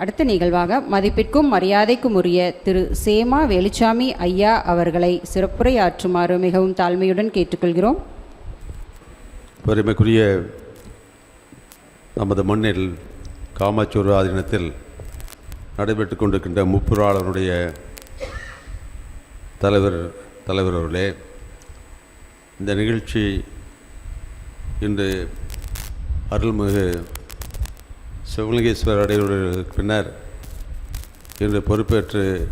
அடுத்த நிகழ்வாக மதிப்பிற்கும் மரியாதைக்கும் உரிய திரு சேமா வேலுச்சாமி ஐயா அவர்களை சிறப்புரையாற்றுமாறு மிகவும் தாழ்மையுடன் கேட்டுக்கொள்கிறோம். பெருமைக்குரிய நமது மண்ணில் காமச்சூர் ஆதீனத்தில் நடைபெற்று கொண்டிருக்கின்ற முப்புராளனுடைய தலைவர் தலைவர் அவர்களே இந்த நிகழ்ச்சி இன்று அருள்மிகு சிவலிங்கேஸ்வரர் அடைவதற்கு பின்னர் இன்று பொறுப்பேற்று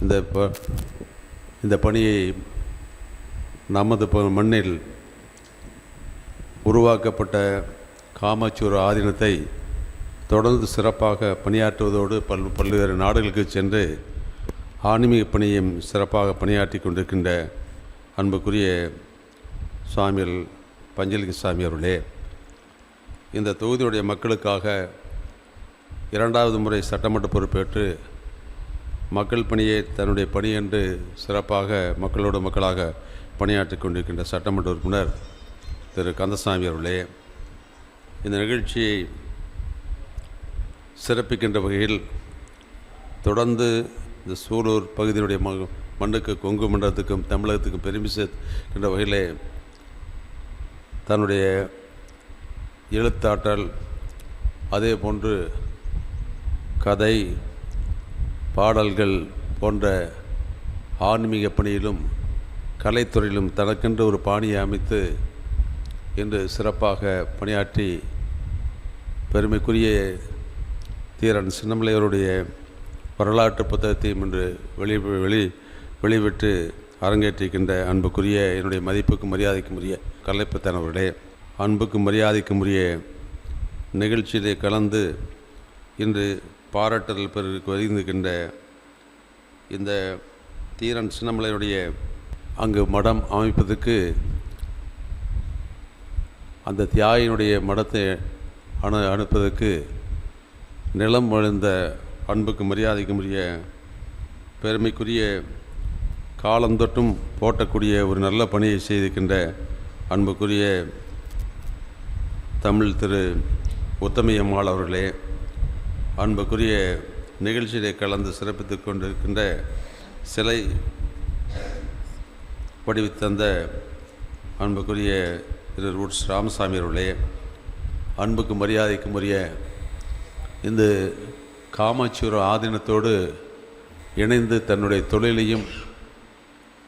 இந்த ப இந்த பணியை நமது மண்ணில் உருவாக்கப்பட்ட காமச்சூர் ஆதீனத்தை தொடர்ந்து சிறப்பாக பணியாற்றுவதோடு பல் பல்வேறு நாடுகளுக்கு சென்று ஆன்மீக பணியும் சிறப்பாக பணியாற்றி கொண்டிருக்கின்ற அன்புக்குரிய சுவாமிகள் பஞ்சலிங்க சாமி அவர்களே. இந்த தொகுதியுடைய மக்களுக்காக இரண்டாவது முறை சட்டமன்ற பொறுப்பேற்று மக்கள் பணியை தன்னுடைய பணி என்று சிறப்பாக மக்களோடு மக்களாக பணியாற்றி கொண்டிருக்கின்ற சட்டமன்ற உறுப்பினர் திரு. கந்தசாமி அவர்களே இந்த நிகழ்ச்சியை சிறப்பிக்கின்ற வகையில் தொடர்ந்து இந்த சூலூர் பகுதியினுடைய ம மண்ணுக்கு கொங்கு மண்டலத்துக்கும் தமிழகத்துக்கும் பெருமை சேர்க்கின்ற வகையிலே தன்னுடைய எழுத்தாற்றல் அதே போன்று கதை பாடல்கள் போன்ற ஆன்மீக பணியிலும் கலைத்துறையிலும் தனக்கென்று ஒரு பாணியை அமைத்து இன்று சிறப்பாக பணியாற்றி பெருமைக்குரிய தீரன் சின்னமலையருடைய வரலாற்று புத்தகத்தையும் இன்று வெளி வெளி வெளிவிட்டு அரங்கேற்றிருக்கின்ற அன்புக்குரிய என்னுடைய மதிப்புக்கும் மரியாதைக்கும் உரிய கலைப்புத்தன் அவர்களே. அன்புக்கும் மரியாதைக்கும் உரிய நிகழ்ச்சியிலே கலந்து இன்று பாராட்டுதல் பெருக்கு வருகின்ற இந்த தீரன் சின்னமலையுடைய அங்கு மடம் அமைப்பதற்கு அந்த தியாயினுடைய மடத்தை அனு அனுப்பதற்கு நிலம் வழிந்த அன்புக்கு மரியாதைக்கும் உரிய பெருமைக்குரிய காலந்தொட்டும் போட்டக்கூடிய ஒரு நல்ல பணியை செய்திருக்கின்ற அன்புக்குரிய தமிழ் திரு உத்தமையம்மாள் அவர்களே அன்புக்குரிய நிகழ்ச்சியிலே கலந்து சிறப்பித்துக் கொண்டிருக்கின்ற சிலை வடிவித்தந்த அன்புக்குரிய திரு ரூட்ஸ் ராமசாமி அவர்களே அன்புக்கு மரியாதைக்கும் உரிய இந்த காமாட்சியூர் ஆதீனத்தோடு இணைந்து தன்னுடைய தொழிலையும்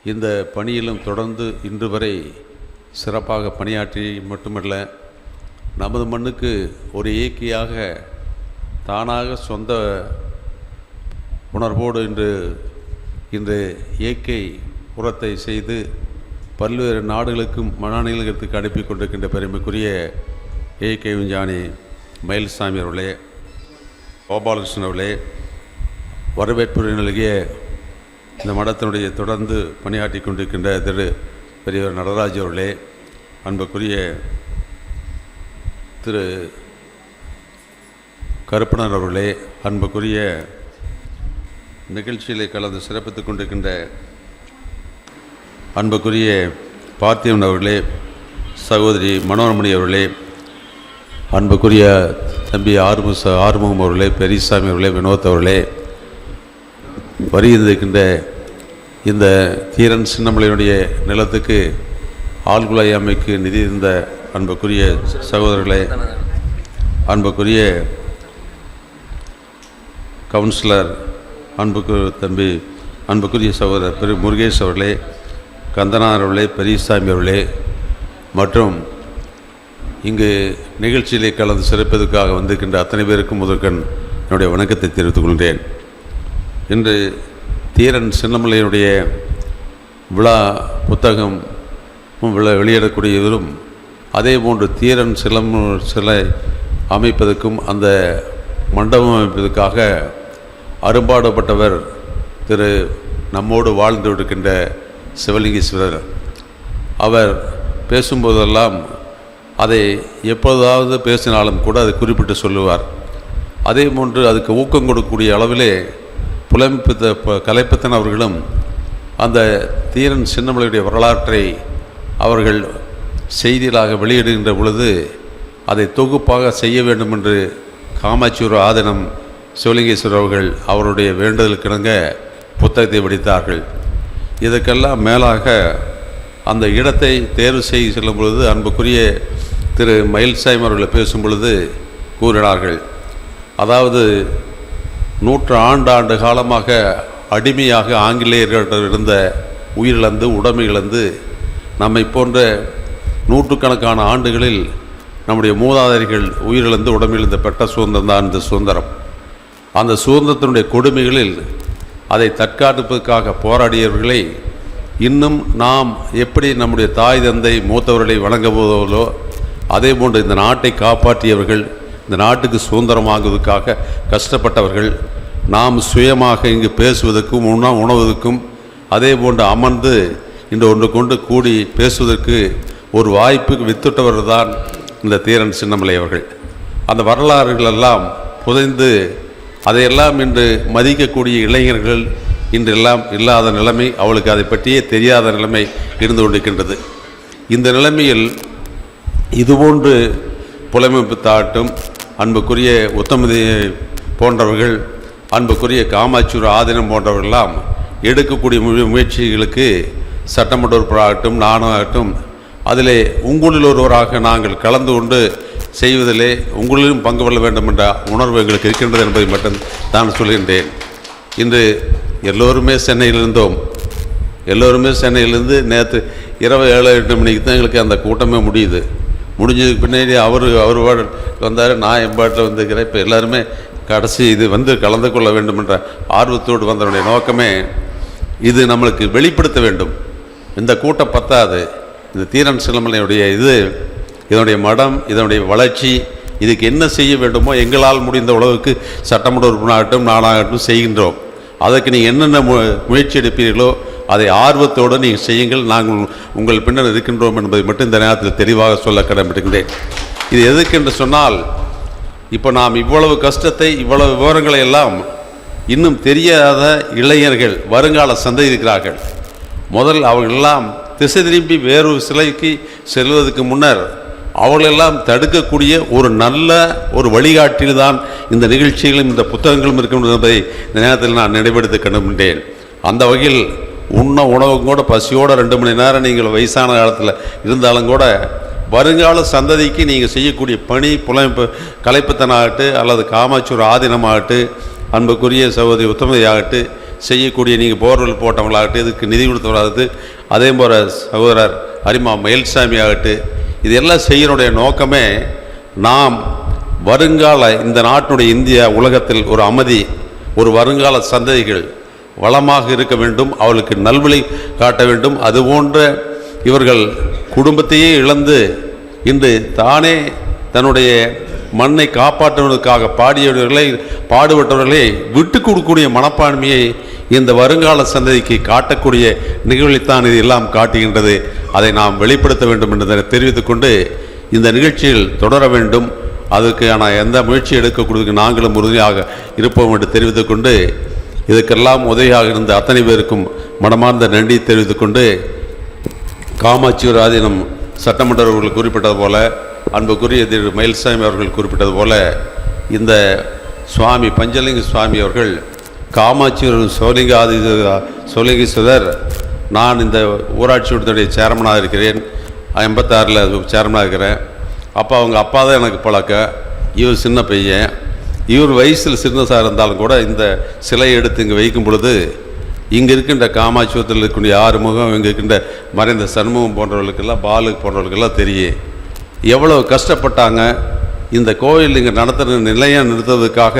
இந்த பணியிலும் தொடர்ந்து இன்று வரை சிறப்பாக பணியாற்றி மட்டுமல்ல நமது மண்ணுக்கு ஒரு இயக்கியாக தானாக சொந்த உணர்வோடு இன்று இன்று இயற்கை உரத்தை செய்து பல்வேறு நாடுகளுக்கும் மாநிலங்களுக்கு அனுப்பி கொண்டிருக்கின்ற பெருமைக்குரிய இயற்கை விஞ்ஞானி மயில்சாமி அவர்களே கோபாலகிருஷ்ணன் அவர்களே வரவேற்புரை நல்கிய இந்த மடத்தினுடைய தொடர்ந்து பணியாற்றி கொண்டிருக்கின்ற திரு பெரியவர் நடராஜ் அவர்களே அன்புக்குரிய திரு கருப்பணர் அவர்களே அன்புக்குரிய நிகழ்ச்சியிலே கலந்து சிறப்பித்துக் கொண்டிருக்கின்ற அன்புக்குரிய பாத்தியன் அவர்களே சகோதரி மனோரமணி அவர்களே அன்புக்குரிய தம்பி ஆறுமுக ஆறுமுகம் அவர்களே பெரியசாமி அவர்களே வினோத் அவர்களே வருகின்றிருக்கின்ற இந்த தீரன் சின்னமலையினுடைய நிலத்துக்கு ஆழ்குழாய் அமைக்கு நிதி இருந்த அன்புக்குரிய சகோதரர்களே அன்புக்குரிய கவுன்சிலர் அன்புக்கு தம்பி அன்புக்குரிய சகோதரர் பெரு முருகேஷ் அவர்களே கந்தனார் அவர்களே பெரியசாமி அவர்களே மற்றும் இங்கு நிகழ்ச்சியிலே கலந்து சிறப்பதற்காக வந்திருக்கின்ற அத்தனை பேருக்கும் முதற்கண் என்னுடைய வணக்கத்தை தெரிவித்துக் கொள்கிறேன். இன்று தீரன் சின்னமலையினுடைய விழா புத்தகம் விழா வெளியிடக்கூடியவரும் அதே போன்று தீரன் சிலம் சிலை அமைப்பதற்கும் அந்த மண்டபம் அமைப்பதற்காக அரும்பாடுபட்டவர் திரு நம்மோடு வாழ்ந்து இருக்கின்ற சிவலிங்கேஸ்வரர். அவர் பேசும்போதெல்லாம் அதை எப்போதாவது பேசினாலும் கூட அதை குறிப்பிட்டு சொல்லுவார். அதே போன்று அதுக்கு ஊக்கம் கொடுக்கக்கூடிய அளவிலே புலம்பித்த ப- அவர்களும் அந்த தீரன் சின்னமலையுடைய வரலாற்றை அவர்கள் செய்திகளாக வெளியிடுகின்ற பொழுது அதை தொகுப்பாக செய்ய வேண்டும் என்று காமாட்சியூர் ஆதீனம் சிவலிங்கேஸ்வரர் அவர்கள் அவருடைய வேண்டுதலுக்கிணங்க புத்தகத்தை வெடித்தார்கள் இதற்கெல்லாம் மேலாக அந்த இடத்தை தேர்வு செய்து செல்லும் பொழுது அன்புக்குரிய திரு மயில்சாமி அவர்கள் பேசும் பொழுது கூறினார்கள். அதாவது நூற்று ஆண்டு ஆண்டு காலமாக அடிமையாக ஆங்கிலேயர்களிடம் இருந்த உயிரிழந்து உடைமை இழந்து நம்மை போன்ற நூற்றுக்கணக்கான ஆண்டுகளில் நம்முடைய மூதாதையர்கள் உயிரிழந்து உடம்பிலிருந்து பெற்ற சுதந்திரம் தான் இந்த சுதந்திரம். அந்த சுதந்திரத்தினுடைய கொடுமைகளில் அதை தற்காட்டுப்பதற்காக போராடியவர்களை இன்னும் நாம் எப்படி நம்முடைய தாய் தந்தை மூத்தவர்களை வணங்க போதோ அதே போன்று இந்த நாட்டை காப்பாற்றியவர்கள் இந்த நாட்டுக்கு சுதந்திரமாகுவதற்காக கஷ்டப்பட்டவர்கள் நாம் சுயமாக இங்கு பேசுவதற்கும் உண உணவதற்கும் அதே போன்று அமர்ந்து இன்று ஒன்று கொண்டு கூடி பேசுவதற்கு ஒரு வாய்ப்புக்கு வித்துட்டவர் தான் இந்த தீரன் சின்னமலை அவர்கள். அந்த வரலாறுகளெல்லாம் புதைந்து அதையெல்லாம் இன்று மதிக்கக்கூடிய இளைஞர்கள் இன்றெல்லாம் இல்லாத நிலைமை அவளுக்கு அதை பற்றியே தெரியாத நிலைமை இருந்து கொண்டிருக்கின்றது. இந்த நிலைமையில் இதுபோன்று புலமைப்பு தாட்டும் அன்புக்குரிய உத்தமதி போன்றவர்கள் அன்புக்குரிய காமாச்சூர் ஆதீனம் போன்றவர்களெல்லாம் எடுக்கக்கூடிய முயற்சிகளுக்கு சட்டமன்ற உறுப்பினராகட்டும் நானாகட்டும் அதிலே உங்களில் ஒருவராக நாங்கள் கலந்து கொண்டு செய்வதிலே உங்களிலும் பங்கு கொள்ள வேண்டும் என்ற உணர்வு எங்களுக்கு இருக்கின்றது என்பதை மட்டும் நான் சொல்கின்றேன். இன்று எல்லோருமே சென்னையில் இருந்தோம். எல்லோருமே சென்னையிலிருந்து நேற்று இரவு ஏழு எட்டு மணிக்கு தான் எங்களுக்கு அந்த கூட்டமே முடியுது. முடிஞ்சதுக்கு பின்னாடி அவர் அவர் பாடு வந்தார் நான் என் பாட்டில் வந்துக்கிறேன் இப்போ எல்லாருமே கடைசி இது வந்து கலந்து கொள்ள வேண்டும் என்ற ஆர்வத்தோடு வந்தனுடைய நோக்கமே இது நம்மளுக்கு வெளிப்படுத்த வேண்டும். இந்த கூட்டம் பத்தாது. இந்த தீரன் சிலமலையுடைய இது இதனுடைய மடம் இதனுடைய வளர்ச்சி இதுக்கு என்ன செய்ய வேண்டுமோ எங்களால் முடிந்த அளவுக்கு சட்டமன்ற உறுப்பினராகட்டும் நானாகட்டும் செய்கின்றோம். அதற்கு நீங்கள் என்னென்ன மு முயற்சி எடுப்பீர்களோ அதை ஆர்வத்தோடு நீங்கள் செய்யுங்கள். நாங்கள் உங்கள் பின்னர் இருக்கின்றோம் என்பதை மட்டும் இந்த நேரத்தில் தெளிவாக சொல்ல கடமைப்படுகின்றேன் இது எதுக்கு என்று சொன்னால் இப்போ நாம் இவ்வளவு கஷ்டத்தை இவ்வளவு விவரங்களை எல்லாம் இன்னும் தெரியாத இளைஞர்கள் வருங்கால சந்தை இருக்கிறார்கள். முதல் அவர்களெல்லாம் திசை திரும்பி வேறொரு சிலைக்கு செல்வதற்கு முன்னர் அவர்களெல்லாம் தடுக்கக்கூடிய ஒரு நல்ல ஒரு வழிகாட்டில் தான் இந்த நிகழ்ச்சிகளும் இந்த புத்தகங்களும் இருக்கும் என்பதை இந்த நேரத்தில் நான் நினைவெடுத்து கண்டுபிட்டேன் அந்த வகையில் உண்ண உணவும் கூட பசியோடு ரெண்டு மணி நேரம் நீங்கள் வயசான காலத்தில் இருந்தாலும் கூட வருங்கால சந்ததிக்கு நீங்கள் செய்யக்கூடிய பணி புலமைப்பு கலைப்புத்தனாகட்டு அல்லது காமாச்சூர் ஆதீனமாகட்டு அன்புக்குரிய சகோதரி உத்தமதியாகட்டு செய்யக்கூடிய நீங்கள் போர்வெல் போட்டவங்களாகட்டும் இதுக்கு நிதி கொடுத்தவங்களாகட்டு அதே போல் சகோதரர் அரிமா மயில்சாமி ஆகட்டு இது எல்லாம் செய்யனுடைய நோக்கமே நாம் வருங்கால இந்த நாட்டினுடைய இந்தியா உலகத்தில் ஒரு அமைதி ஒரு வருங்கால சந்ததிகள் வளமாக இருக்க வேண்டும் அவளுக்கு நல்வழி காட்ட வேண்டும். அதுபோன்ற இவர்கள் குடும்பத்தையே இழந்து இன்று தானே தன்னுடைய மண்ணை காப்பாற்றுவதற்காக பாடியவர்களை பாடுபட்டவர்களை விட்டு கொடுக்கக்கூடிய மனப்பான்மையை இந்த வருங்கால சந்ததிக்கு காட்டக்கூடிய நிகழ்வைத்தான் இது எல்லாம் காட்டுகின்றது. அதை நாம் வெளிப்படுத்த வேண்டும் என்று தெரிவித்துக் கொண்டு இந்த நிகழ்ச்சியில் தொடர வேண்டும். அதற்கான எந்த முயற்சி எடுக்கக்கூடியதுக்கு நாங்களும் உறுதியாக இருப்போம் என்று தெரிவித்துக் கொண்டு இதற்கெல்லாம் உதவியாக இருந்த அத்தனை பேருக்கும் மனமார்ந்த நன்றி தெரிவித்துக்கொண்டு காமாட்சி காமாட்சியூர் ஆதீனம் சட்டமன்ற குறிப்பிட்டது போல அன்புக்குரிய திரு மயில்சாமி அவர்கள் குறிப்பிட்டது போல இந்த சுவாமி பஞ்சலிங்க சுவாமி அவர்கள் காமாட்சியூர் சோலிங்காதி சோலிங்கீஸ்வரர் நான் இந்த ஊராட்சி கூட்டத்துடைய சேர்மனாக இருக்கிறேன். எண்பத்தாறில் சேர்மனாக இருக்கிறேன். அப்போ அவங்க அப்பா தான் எனக்கு பழக்க. இவர் சின்ன பையன். இவர் வயசில் சின்னதாக இருந்தாலும் கூட இந்த சிலையை எடுத்து இங்கே வைக்கும் பொழுது இங்கே இருக்கின்ற காமாட்சியத்தில் இருக்கக்கூடிய ஆறுமுகம் இங்கே இருக்கின்ற மறைந்த சண்முகம் போன்றவர்களுக்கெல்லாம் பாலு போன்றவர்களுக்கெல்லாம் தெரியும். எவ்வளோ கஷ்டப்பட்டாங்க இந்த கோயில் இங்கே நடத்துகிற நிலையம் நிறுத்துறதுக்காக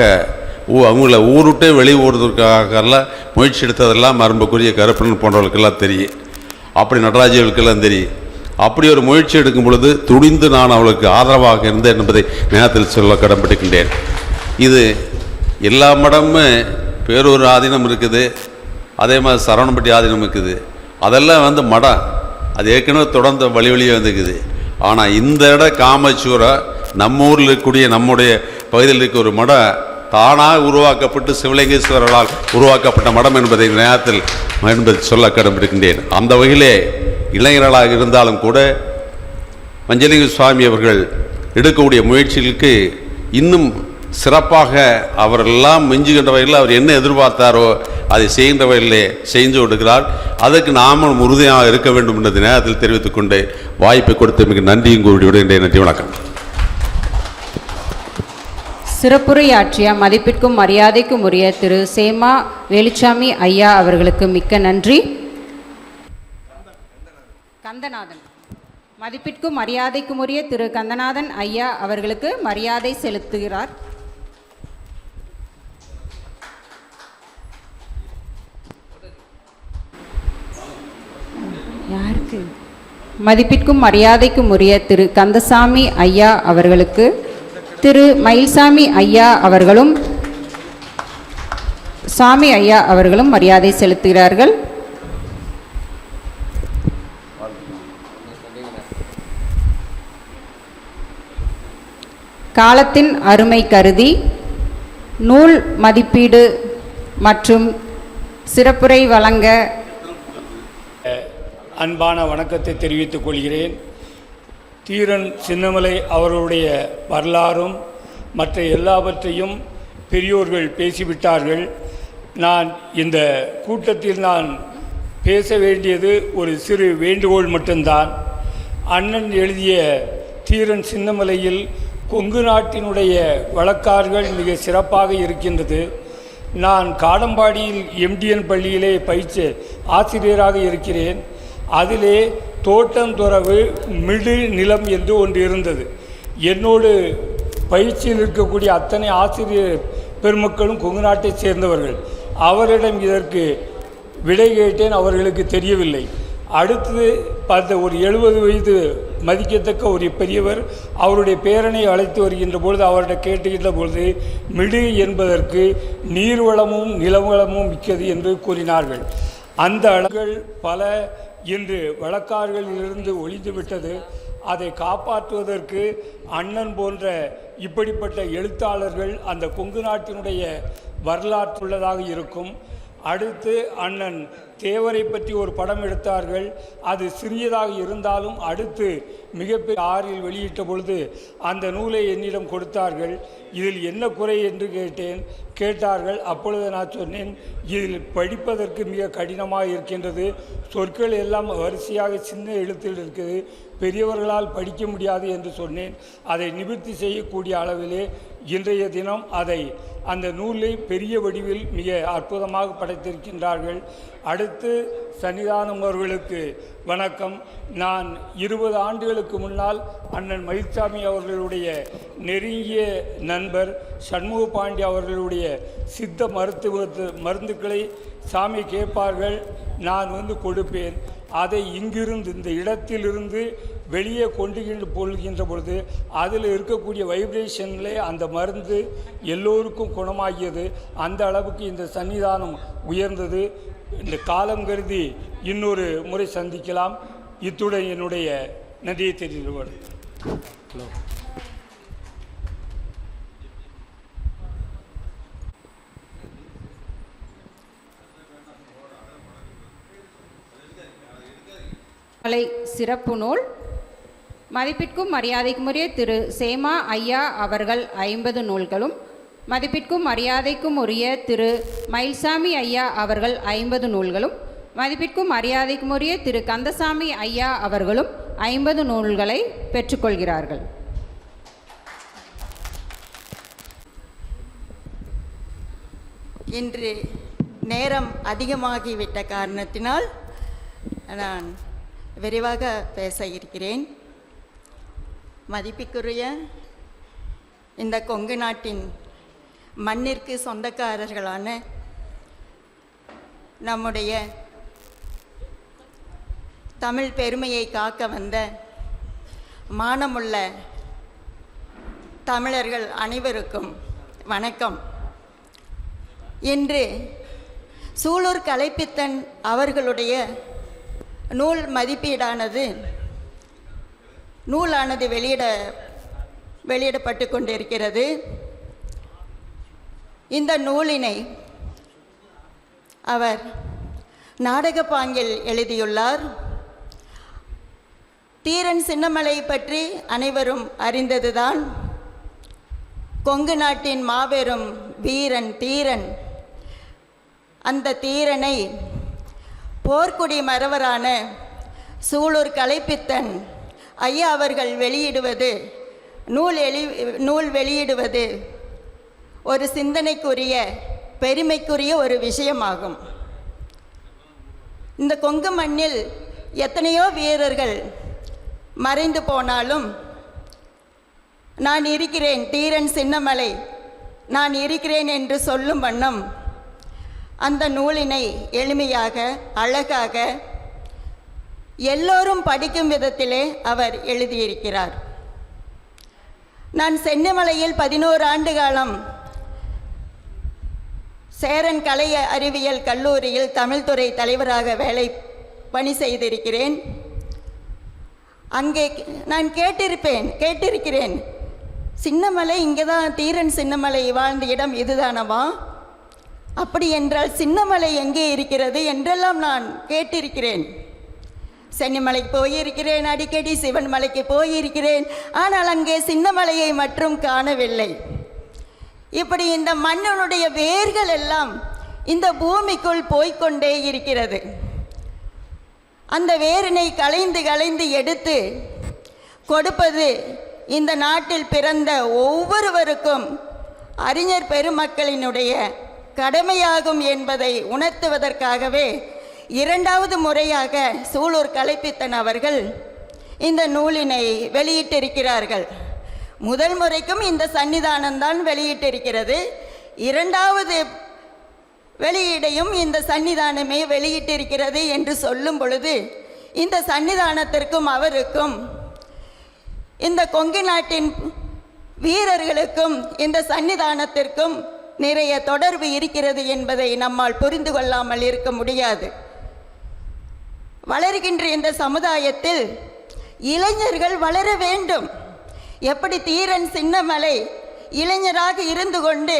ஊ அவங்கள ஊருட்டே வெளி ஊடுறதுக்காகலாம் முயற்சி எடுத்ததெல்லாம் மரம்புக்குரிய கருப்பன் போன்றவர்களுக்கெல்லாம் தெரியும். அப்படி நடராஜர்களுக்கெல்லாம் தெரியும். அப்படி ஒரு முயற்சி எடுக்கும் பொழுது துணிந்து நான் அவளுக்கு ஆதரவாக இருந்தேன் என்பதை நேரத்தில் சொல்ல கடன்பட்டுக்கின்றேன் இது எல்லா மடமும் பேரூர் ஆதீனம் இருக்குது அதே மாதிரி சரவணப்பட்டி ஆதீனம் இருக்குது. அதெல்லாம் வந்து மடம். அது ஏற்கனவே தொடர்ந்து வழி வழியாக வந்துக்குது. ஆனால் இந்த இட காமச்சூரை நம்ம ஊரில் இருக்கக்கூடிய நம்முடைய பகுதியில் இருக்க ஒரு மடம் தானாக உருவாக்கப்பட்டு சிவலிங்கேஸ்வரரால் உருவாக்கப்பட்ட மடம் என்பதை நேரத்தில் என்பதை சொல்ல கடம்பிருக்கின்றேன் அந்த வகையிலே இளைஞர்களாக இருந்தாலும் கூட மஞ்சளிங்க சுவாமி அவர்கள் எடுக்கக்கூடிய முயற்சிகளுக்கு இன்னும் சிறப்பாக அவரெல்லாம் மிஞ்சுகின்ற வகையில் அவர் என்ன எதிர்பார்த்தாரோ அதை செய்கின்றவர்களே செய்து கொடுக்கிறார் அதற்கு நாமும் உறுதியாக இருக்க வேண்டும் என்ற நேரத்தில் தெரிவித்துக் கொண்டு வாய்ப்பை கொடுத்து மிக நன்றியும் கூறி விடுகின்றேன் நன்றி வணக்கம். சிறப்புரையாற்றிய மதிப்பிற்கும் மரியாதைக்கும் உரிய திரு. சேமா வேலுச்சாமி ஐயா அவர்களுக்கு மிக்க நன்றி. கந்தநாதன். மதிப்பிற்கும் மரியாதைக்கும் உரிய திரு. கந்தநாதன் ஐயா அவர்களுக்கு மரியாதை செலுத்துகிறார். யாருக்கு? மதிப்பிற்கும் மரியாதைக்கும் உரிய திரு கந்தசாமி ஐயா அவர்களுக்கு திரு மயில்சாமி ஐயா அவர்களும் சாமி ஐயா அவர்களும் மரியாதை செலுத்துகிறார்கள். காலத்தின் அருமை கருதி நூல் மதிப்பீடு மற்றும் சிறப்புரை வழங்க அன்பான வணக்கத்தை தெரிவித்துக் கொள்கிறேன். தீரன் சின்னமலை அவர்களுடைய வரலாறும் மற்ற எல்லாவற்றையும் பெரியோர்கள் பேசிவிட்டார்கள். நான் இந்த கூட்டத்தில் நான் பேச வேண்டியது ஒரு சிறு வேண்டுகோள் மட்டும்தான். அண்ணன் எழுதிய தீரன் சின்னமலையில் கொங்கு நாட்டினுடைய வழக்கார்கள் மிக சிறப்பாக இருக்கின்றது. நான் காடம்பாடியில் எம்டிஎன் பள்ளியிலே பயிற்சி ஆசிரியராக இருக்கிறேன். அதிலே தோட்டம் துறவு மிடு நிலம் என்று ஒன்று இருந்தது. என்னோடு பயிற்சியில் இருக்கக்கூடிய அத்தனை ஆசிரியர் பெருமக்களும் கொங்குநாட்டைச் சேர்ந்தவர்கள். அவரிடம் இதற்கு விடை கேட்டேன் அவர்களுக்கு தெரியவில்லை. அடுத்தது பார்த்த ஒரு எழுபது வயது மதிக்கத்தக்க ஒரு பெரியவர் அவருடைய பேரனை அழைத்து வருகின்ற பொழுது அவர்கிட்ட கேட்டுகின்ற பொழுது மிடு என்பதற்கு நீர்வளமும் நிலவளமும் மிக்கது என்று கூறினார்கள். அந்த அளவுகள் பல இன்று வழக்காறுகளிலிருந்து ஒழிந்து விட்டது அதை காப்பாற்றுவதற்கு அண்ணன் போன்ற இப்படிப்பட்ட எழுத்தாளர்கள் அந்த கொங்கு நாட்டினுடைய வரலாற்றுள்ளதாக இருக்கும். அடுத்து அண்ணன் தேவரை பற்றி ஒரு படம் எடுத்தார்கள். அது சிறியதாக இருந்தாலும் அடுத்து மிகப்பெரிய ஆறில் வெளியிட்ட பொழுது அந்த நூலை என்னிடம் கொடுத்தார்கள். இதில் என்ன குறை என்று கேட்டேன். கேட்டார்கள் அப்பொழுது நான் சொன்னேன் இதில் படிப்பதற்கு மிக கடினமாக இருக்கின்றது. சொற்கள் எல்லாம் வரிசையாக சின்ன எழுத்தில் இருக்குது. பெரியவர்களால் படிக்க முடியாது என்று சொன்னேன். அதை நிவர்த்தி செய்யக்கூடிய அளவிலே இன்றைய தினம் அதை அந்த நூலை பெரிய வடிவில் மிக அற்புதமாக படைத்திருக்கின்றார்கள். அடுத்து சன்னிதானம் அவர்களுக்கு வணக்கம். நான் இருபது ஆண்டுகளுக்கு முன்னால் அண்ணன் மயில்சாமி அவர்களுடைய நெருங்கிய நண்பர் சண்முக பாண்டி அவர்களுடைய சித்த மருத்துவ மருந்துக்களை சாமி கேட்பார்கள் நான் வந்து கொடுப்பேன். அதை இங்கிருந்து இந்த இடத்திலிருந்து வெளியே கொண்டு போகின்ற பொழுது அதில் இருக்கக்கூடிய வைப்ரேஷனில் அந்த மருந்து எல்லோருக்கும் குணமாகியது. அந்த அளவுக்கு இந்த சன்னிதானம் உயர்ந்தது. இந்த காலம் கருதி இன்னொரு முறை சந்திக்கலாம். இத்துடன் என்னுடைய நன்றியை தெரிவித்து கலை சிறப்பு நூல் மதிப்பிற்கும் மரியாதைக்குமுரிய திரு சேமா ஐயா அவர்கள் ஐம்பது நூல்களும் மதிப்பிற்கும் மரியாதைக்கும் உரிய திரு மயில்சாமி ஐயா அவர்கள் ஐம்பது நூல்களும் மதிப்பிற்கும் மரியாதைக்கும் உரிய திரு கந்தசாமி ஐயா அவர்களும் ஐம்பது நூல்களை பெற்றுக்கொள்கிறார்கள். இன்று நேரம் அதிகமாகிவிட்ட காரணத்தினால் நான் விரைவாக பேச இருக்கிறேன். மதிப்பிற்குரிய இந்த கொங்கு நாட்டின் மண்ணிற்கு சொந்தக்காரர்களான நம்முடைய தமிழ் பெருமையை காக்க வந்த மானமுள்ள தமிழர்கள் அனைவருக்கும் வணக்கம். இன்று சூலூர் கலைப்பித்தன் அவர்களுடைய நூல் மதிப்பீடானது நூலானது வெளியிட வெளியிடப்பட்டு கொண்டிருக்கிறது. இந்த நூலினை அவர் நாடகப்பாங்கில் எழுதியுள்ளார். தீரன் சின்னமலை பற்றி அனைவரும் அறிந்ததுதான். கொங்கு நாட்டின் மாபெரும் வீரன் தீரன். அந்த தீரனை போர்க்குடி மறவரான சூலூர் கலைப்பித்தன் ஐயா அவர்கள் வெளியிடுவது நூல் எழு நூல் வெளியிடுவது ஒரு சிந்தனைக்குரிய பெருமைக்குரிய ஒரு விஷயமாகும். இந்த கொங்கு மண்ணில் எத்தனையோ வீரர்கள் மறைந்து போனாலும் நான் இருக்கிறேன் தீரன் சின்னமலை நான் இருக்கிறேன் என்று சொல்லும் வண்ணம் அந்த நூலினை எளிமையாக அழகாக எல்லோரும் படிக்கும் விதத்திலே அவர் எழுதியிருக்கிறார். நான் சென்னிமலையில் பதினோரு ஆண்டு காலம் சேரன் கலை அறிவியல் கல்லூரியில் தமிழ்துறை தலைவராக வேலை பணி செய்திருக்கிறேன். அங்கே நான் கேட்டிருப்பேன் கேட்டிருக்கிறேன். சின்னமலை இங்கே தான் தீரன் சின்னமலை வாழ்ந்த இடம் இதுதானவா? அப்படி என்றால் சின்னமலை எங்கே இருக்கிறது என்றெல்லாம் நான் கேட்டிருக்கிறேன். சென்னிமலைக்கு போயிருக்கிறேன் அடிக்கடி சிவன் மலைக்கு போயிருக்கிறேன். ஆனால் அங்கே சின்னமலையை மட்டும் காணவில்லை. இப்படி இந்த மன்னனுடைய வேர்கள் எல்லாம் இந்த பூமிக்குள் போய்க்கொண்டே இருக்கிறது. அந்த வேரினை களைந்து களைந்து எடுத்து கொடுப்பது இந்த நாட்டில் பிறந்த ஒவ்வொருவருக்கும் அறிஞர் பெருமக்களினுடைய கடமையாகும் என்பதை உணர்த்துவதற்காகவே இரண்டாவது முறையாக சூலூர் கலைப்பித்தன் அவர்கள் இந்த நூலினை வெளியிட்டிருக்கிறார்கள். முதல் முறைக்கும் இந்த சன்னிதானம்தான் வெளியிட்டிருக்கிறது. இரண்டாவது வெளியீடையும் இந்த சன்னிதானமே வெளியிட்டிருக்கிறது என்று சொல்லும் பொழுது இந்த சன்னிதானத்திற்கும் அவருக்கும் இந்த கொங்கு நாட்டின் வீரர்களுக்கும் இந்த சன்னிதானத்திற்கும் நிறைய தொடர்பு இருக்கிறது என்பதை நம்மால் புரிந்து கொள்ளாமல் இருக்க முடியாது. வளர்கின்ற இந்த சமுதாயத்தில் இளைஞர்கள் வளர வேண்டும். எப்படி தீரன் சின்னமலை இளைஞராக இருந்து கொண்டு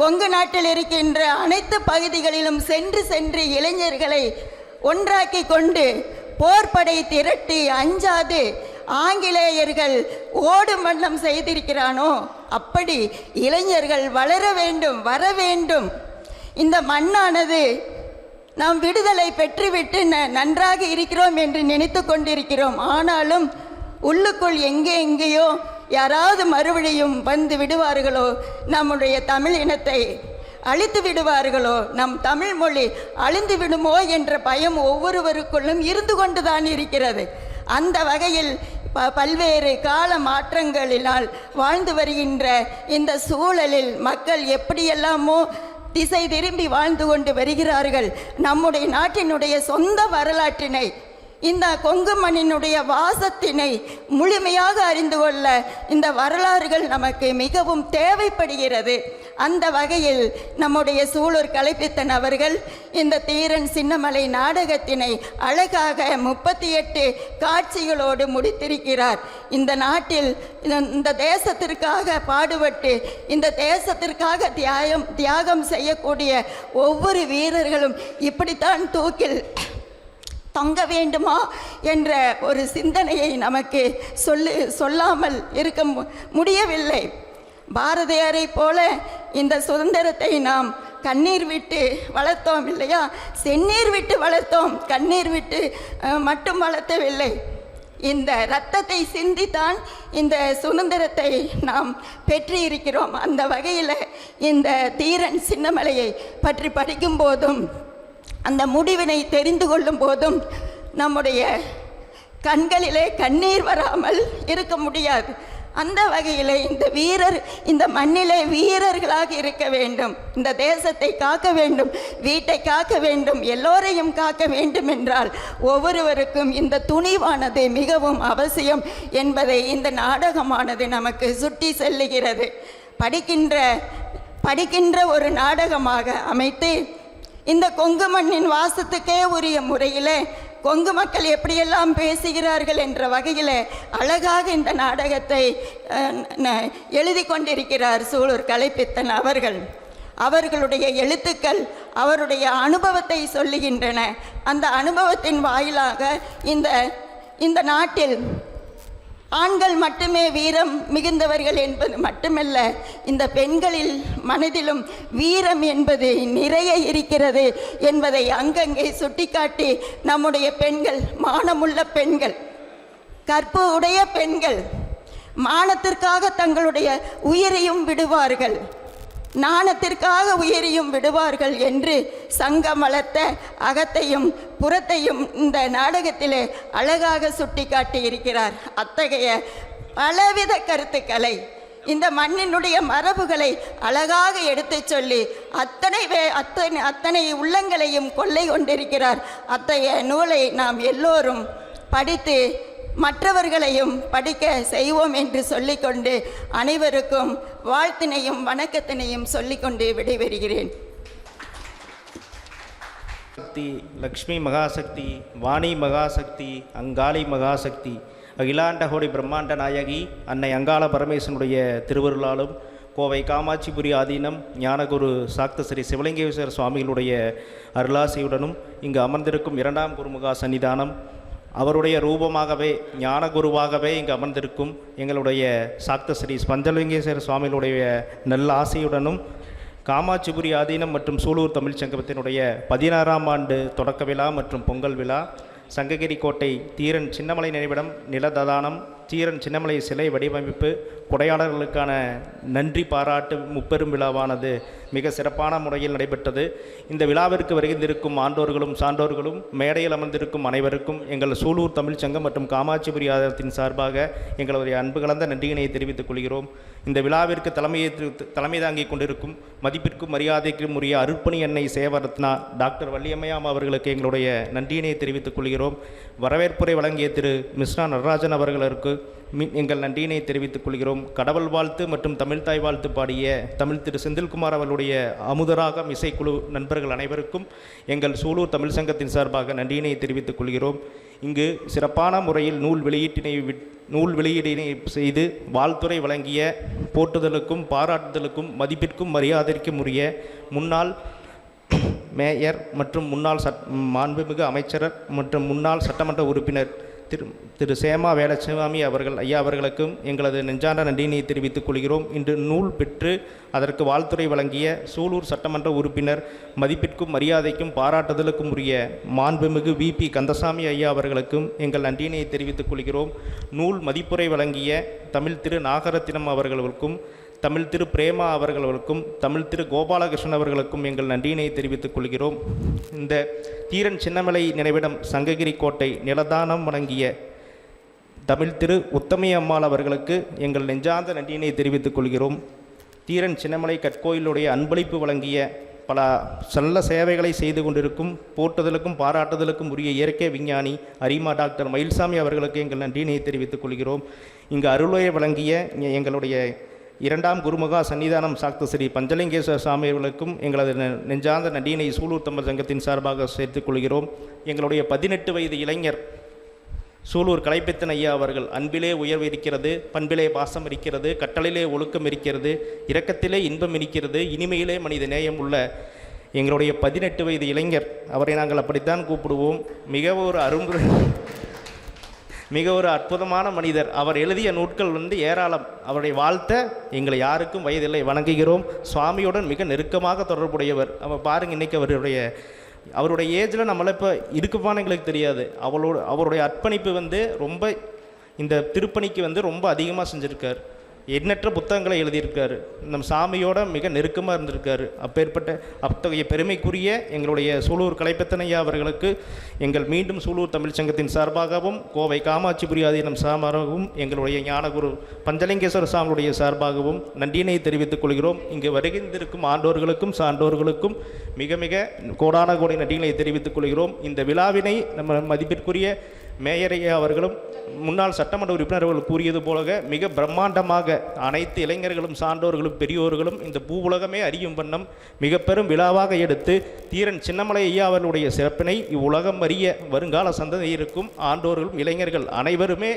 கொங்கு நாட்டில் இருக்கின்ற அனைத்து பகுதிகளிலும் சென்று சென்று இளைஞர்களை ஒன்றாக்கி கொண்டு போர்ப்படை திரட்டி அஞ்சாது ஆங்கிலேயர்கள் ஓடும் வண்ணம் செய்திருக்கிறானோ அப்படி இளைஞர்கள் வளர வேண்டும் வர வேண்டும். இந்த மண்ணானது நாம் விடுதலை பெற்றுவிட்டு ந நன்றாக இருக்கிறோம் என்று நினைத்து கொண்டிருக்கிறோம். ஆனாலும் உள்ளுக்குள் எங்கே எங்கேயோ யாராவது மறுபடியும் வந்து விடுவார்களோ நம்முடைய தமிழ் இனத்தை அழித்து விடுவார்களோ நம் தமிழ் மொழி அழிந்து விடுமோ என்ற பயம் ஒவ்வொருவருக்குள்ளும் இருந்து கொண்டுதான் இருக்கிறது. அந்த வகையில் ப பல்வேறு கால மாற்றங்களினால் வாழ்ந்து வருகின்ற இந்த சூழலில் மக்கள் எப்படியெல்லாமோ திசை திரும்பி வாழ்ந்து கொண்டு வருகிறார்கள். நம்முடைய நாட்டினுடைய சொந்த வரலாற்றினை இந்த கொங்கு மண்ணினுடைய வாசத்தினை முழுமையாக அறிந்து கொள்ள இந்த வரலாறுகள் நமக்கு மிகவும் தேவைப்படுகிறது. அந்த வகையில் நம்முடைய சூலூர் கலைப்பித்தன் அவர்கள் இந்த தீரன் சின்னமலை நாடகத்தினை அழகாக முப்பத்தி எட்டு காட்சிகளோடு முடித்திருக்கிறார். இந்த நாட்டில் இந்த- இந்த தேசத்திற்காக பாடுபட்டு இந்த தேசத்திற்காக தியாகம் தியாகம் செய்யக்கூடிய ஒவ்வொரு வீரர்களும் இப்படித்தான் தூக்கில் தொங்க வேண்டுமா என்ற ஒரு சிந்தனையை நமக்கு சொல்லு சொல்லாமல் இருக்க முடியவில்லை. பாரதியாரை போல இந்த சுதந்திரத்தை நாம் கண்ணீர் விட்டு வளர்த்தோம் இல்லையா? செந்நீர் விட்டு வளர்த்தோம் கண்ணீர் விட்டு மட்டும் வளர்த்தவில்லை. இந்த ரத்தத்தை சிந்தித்தான் இந்த சுதந்திரத்தை நாம் பெற்று இருக்கிறோம் அந்த வகையில் இந்த தீரன் சின்னமலையை பற்றி படிக்கும் போதும் அந்த முடிவினை தெரிந்து கொள்ளும் போதும் நம்முடைய கண்களிலே கண்ணீர் வராமல் இருக்க முடியாது. அந்த வகையில் இந்த வீரர் இந்த மண்ணிலே வீரர்களாக இருக்க வேண்டும். இந்த தேசத்தை காக்க வேண்டும் வீட்டை காக்க வேண்டும் எல்லோரையும் காக்க வேண்டும் என்றால் ஒவ்வொருவருக்கும் இந்த துணிவானது மிகவும் அவசியம் என்பதை இந்த நாடகமானது நமக்கு சுட்டி செல்லுகிறது. படிக்கின்ற படிக்கின்ற ஒரு நாடகமாக அமைத்து இந்த கொங்கு மண்ணின் வாசத்துக்கே உரிய முறையில் கொங்கு மக்கள் எப்படியெல்லாம் பேசுகிறார்கள் என்ற வகையில் அழகாக இந்த நாடகத்தை எழுதி கொண்டிருக்கிறார் சூலூர் கலைப்பித்தன் அவர்கள். அவர்களுடைய எழுத்துக்கள் அவருடைய அனுபவத்தை சொல்லுகின்றன. அந்த அனுபவத்தின் வாயிலாக இந்த இந்த நாட்டில் ஆண்கள் மட்டுமே வீரம் மிகுந்தவர்கள் என்பது மட்டுமல்ல இந்த பெண்களில் மனதிலும் வீரம் என்பது நிறைய இருக்கிறது என்பதை அங்கங்கே சுட்டிக்காட்டி நம்முடைய பெண்கள் மானமுள்ள பெண்கள் கற்பு உடைய பெண்கள் மானத்திற்காக தங்களுடைய உயிரையும் விடுவார்கள். நாணத்திற்காக உயிரியும் விடுவார்கள் என்று சங்கம் வளர்த்த அகத்தையும் புறத்தையும் இந்த நாடகத்திலே அழகாக சுட்டிக்காட்டி இருக்கிறார் அத்தகைய பலவித கருத்துக்களை இந்த மண்ணினுடைய மரபுகளை அழகாக எடுத்துச் சொல்லி அத்தனை வே அத்தனை அத்தனை உள்ளங்களையும் கொள்ளை கொண்டிருக்கிறார். அத்தகைய நூலை நாம் எல்லோரும் படித்து மற்றவர்களையும் படிக்க செய்வோம் என்று சொல்லிக்கொண்டு அனைவருக்கும் வாழ்த்தினையும் வணக்கத்தினையும் சொல்லிக்கொண்டு விடைபெறுகிறேன். சக்தி லக்ஷ்மி மகாசக்தி வாணி மகாசக்தி அங்காளி மகாசக்தி அகிலாண்டகோடி பிரம்மாண்ட நாயகி அன்னை அங்காள பரமேசனுடைய திருவருளாலும் கோவை காமாட்சிபுரி ஆதீனம் ஞானகுரு சாக்த ஸ்ரீ சிவலிங்கேஸ்வரர் சுவாமிகளுடைய அருளாசியுடனும் இங்கு அமர்ந்திருக்கும் இரண்டாம் குருமுகா சன்னிதானம் அவருடைய ரூபமாகவே ஞானகுருவாகவே இங்கு அமர்ந்திருக்கும் எங்களுடைய சாக்த ஸ்ரீ ஸ்பஞ்சலிங்கேஸ்வர சுவாமிகளுடைய நல்ல ஆசையுடனும் காமாட்சிபுரி ஆதீனம் மற்றும் சூலூர் தமிழ்ச் சங்கத்தினுடைய பதினாறாம் ஆண்டு தொடக்க விழா மற்றும் பொங்கல் விழா சங்ககிரி கோட்டை தீரன் சின்னமலை நினைவிடம் நிலததானம் தீரன் சின்னமலை சிலை வடிவமைப்பு கொடையாளர்களுக்கான நன்றி பாராட்டு முப்பெரும் விழாவானது மிக சிறப்பான முறையில் நடைபெற்றது. இந்த விழாவிற்கு வருகின்றிருக்கும் ஆண்டோர்களும் சான்றோர்களும் மேடையில் அமர்ந்திருக்கும் அனைவருக்கும் எங்கள் சூலூர் தமிழ்ச்சங்கம் மற்றும் காமாட்சிபுரி ஆதாரத்தின் சார்பாக எங்களுடைய அன்பு கலந்த நன்றியினை தெரிவித்துக் கொள்கிறோம். இந்த விழாவிற்கு தலைமையை தலைமை தாங்கிக் கொண்டிருக்கும் மதிப்பிற்கும் மரியாதைக்கும் உரிய அருட்பணி எண்ணெய் சேவரத்னா டாக்டர் வள்ளியம்மையாம் அவர்களுக்கு எங்களுடைய நன்றியினை தெரிவித்துக் கொள்கிறோம். வரவேற்புரை வழங்கிய திரு மிஸ்ரா நடராஜன் அவர்களுக்கு எங்கள் நன்றியினை தெரிவித்துக் கொள்கிறோம். கடவுள் வாழ்த்து மற்றும் தமிழ்தாய் வாழ்த்து பாடிய தமிழ் திரு செந்தில்குமார் அவர்களுடைய அமுதராகம் இசைக்குழு நண்பர்கள் அனைவருக்கும் எங்கள் சூலூர் தமிழ் சங்கத்தின் சார்பாக நன்றியினை தெரிவித்துக் கொள்கிறோம். இங்கு சிறப்பான முறையில் நூல் வெளியீட்டினை நூல் வெளியீடினை செய்து வாழ்த்துறை வழங்கிய போற்றுதலுக்கும் பாராட்டுதலுக்கும் மதிப்பிற்கும் மரியாதைக்கும் உரிய முன்னாள் மேயர் மற்றும் முன்னாள் சட் மாண்புமிகு அமைச்சர் மற்றும் முன்னாள் சட்டமன்ற உறுப்பினர் திரு திரு சேமா வேலசிவாமி அவர்கள் ஐயா அவர்களுக்கும் எங்களது நெஞ்சான நன்றியினை தெரிவித்துக் கொள்கிறோம். இன்று நூல் பெற்று அதற்கு வாழ்த்துறை வழங்கிய சூலூர் சட்டமன்ற உறுப்பினர் மதிப்பிற்கும் மரியாதைக்கும் பாராட்டுதலுக்கும் உரிய மாண்புமிகு விபி கந்தசாமி ஐயா அவர்களுக்கும் எங்கள் நன்றியினை தெரிவித்துக் கொள்கிறோம். நூல் மதிப்புரை வழங்கிய தமிழ் திரு நாகரத்தினம் அவர்களுக்கும் தமிழ் திரு பிரேமா அவர்களுக்கும் தமிழ் திரு கோபாலகிருஷ்ணன் அவர்களுக்கும் எங்கள் நன்றியினை தெரிவித்துக் கொள்கிறோம். இந்த தீரன் சின்னமலை நினைவிடம் சங்ககிரி கோட்டை நிலதானம் வழங்கிய தமிழ் திரு உத்தமி அம்மாள் அவர்களுக்கு எங்கள் நெஞ்சார்ந்த நன்றியினை தெரிவித்துக் கொள்கிறோம். தீரன் சின்னமலை கற்கோயிலுடைய அன்பளிப்பு வழங்கிய பல நல்ல சேவைகளை செய்து கொண்டிருக்கும் போற்றுதலுக்கும் பாராட்டுதலுக்கும் உரிய இயற்கை விஞ்ஞானி அரிமா டாக்டர் மயில்சாமி அவர்களுக்கு எங்கள் நன்றியினை தெரிவித்துக் கொள்கிறோம். இங்கு அருளை வழங்கிய எங்களுடைய இரண்டாம் குருமுகா சன்னிதானம் சாக்த ஸ்ரீ பஞ்சலிங்கேஸ்வர சுவாமிகளுக்கும் அவர்களுக்கும் எங்களது நெஞ்சார்ந்த நடீனை சூலூர் தமிழ் சங்கத்தின் சார்பாக சேர்த்துக் கொள்கிறோம். எங்களுடைய பதினெட்டு வயது இளைஞர் சூலூர் கலைப்பித்தன் ஐயா அவர்கள் அன்பிலே உயர்வு இருக்கிறது பண்பிலே பாசம் இருக்கிறது கட்டளிலே ஒழுக்கம் இருக்கிறது இரக்கத்திலே இன்பம் இருக்கிறது இனிமையிலே மனித நேயம் உள்ள எங்களுடைய பதினெட்டு வயது இளைஞர். அவரை நாங்கள் அப்படித்தான் கூப்பிடுவோம். மிக ஒரு அரும்பு மிக ஒரு அற்புதமான மனிதர். அவர் எழுதிய நூட்கள் வந்து ஏராளம். அவருடைய வாழ்த்த எங்களை யாருக்கும் வயதில்லை. வணங்குகிறோம். சுவாமியுடன் மிக நெருக்கமாக தொடர்புடையவர். அவர் பாருங்க இன்னைக்கு அவருடைய அவருடைய ஏஜில் நம்மளை இப்போ இருக்குமான்னு எங்களுக்கு தெரியாது. அவளோட அவருடைய அர்ப்பணிப்பு வந்து ரொம்ப இந்த திருப்பணிக்கு வந்து ரொம்ப அதிகமாக செஞ்சுருக்கார். எண்ணற்ற புத்தகங்களை எழுதியிருக்காரு. நம் சாமியோட மிக நெருக்கமாக இருந்திருக்காரு. அப்பேற்பட்ட அத்தகைய பெருமைக்குரிய எங்களுடைய சூலூர் கலைப்பத்தனையா அவர்களுக்கு எங்கள் மீண்டும் சூலூர் தமிழ் சங்கத்தின் சார்பாகவும் கோவை காமாட்சிபுரி ஆதீனம் சார்பாகவும் எங்களுடைய ஞானகுரு பஞ்சலிங்கேஸ்வர சாமியுடைய சார்பாகவும் நன்றியினை தெரிவித்துக் கொள்கிறோம். இங்கு வருகின்றிருக்கும் ஆண்டோர்களுக்கும் சான்றோர்களுக்கும் மிக மிக கோடான கோடி நன்றிகளை தெரிவித்துக் கொள்கிறோம். இந்த விழாவினை நம்ம மதிப்பிற்குரிய மேயரையா அவர்களும் முன்னாள் சட்டமன்ற உறுப்பினர்கள் கூறியது போல மிக பிரம்மாண்டமாக அனைத்து இளைஞர்களும் சான்றோர்களும் பெரியோர்களும் இந்த பூ உலகமே அறியும் வண்ணம் மிக பெரும் விழாவாக எடுத்து தீரன் சின்னமலை ஐயா அவர்களுடைய சிறப்பினை இவ்வுலகம் அறிய வருங்கால சந்ததியிருக்கும் ஆண்டோர்களும் இளைஞர்கள் அனைவருமே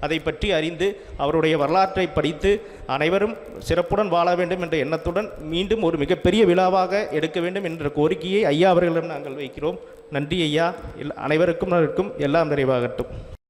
அதை பற்றி அறிந்து அவருடைய வரலாற்றை படித்து அனைவரும் சிறப்புடன் வாழ வேண்டும் என்ற எண்ணத்துடன் மீண்டும் ஒரு மிகப்பெரிய விழாவாக எடுக்க வேண்டும் என்ற கோரிக்கையை ஐயா அவர்களிடம் நாங்கள் வைக்கிறோம். நன்றி ஐயா. அனைவருக்கும் இருக்கும் எல்லாம் நிறைவாகட்டும்.